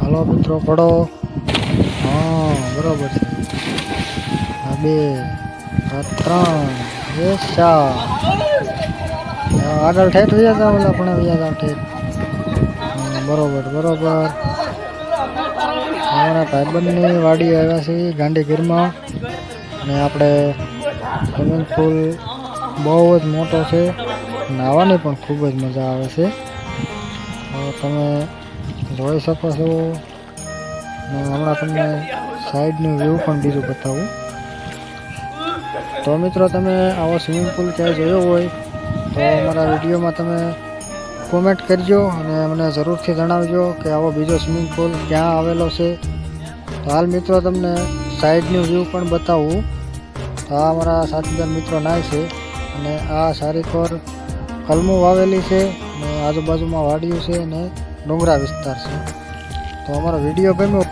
હાલો મિત્રો, પડો. હા, બરોબર છે. આ બે, આ ત્રણ, એ ચાર. આગળ ઠેઠ વ્યાજ આવેલા પણ વ્યાજ આવ ઠેઠ. બરોબર બરોબર. અમારા ભાઈબંધની વાડી આવ્યા છીએ ગાંધીગીરમાં. ને આપણે સ્વિમિંગ પુલ બહુ જ મોટો છે. નાહવાની પણ ખૂબ જ મજા આવે છે. તમે જોઈ શકો છો. હમણાં તમને સાઈડનું વ્યૂ પણ બીજું બતાવું. તો મિત્રો તમે આવો સ્વિમિંગ પુલ ક્યાંય જોયો હોય, તો અમારા વિડીયોમાં તમે કોમેન્ટ કરજો અને મને જરૂરથી જણાવજો કે આવો બીજો સ્વિમિંગ પુલ ક્યાં આવેલો છે. હાલ મિત્રો તમને સાઈડનું વ્યૂ પણ બતાવું. તો આ અમારા સાથીદાર મિત્રો નાય છે અને આ સારી પર કલમો વાવેલી છે ને આજુબાજુમાં વાડીઓ છે અને ડુંગરા વિસ્તાર છે. તો અમારો વીડિયો ગમ્યો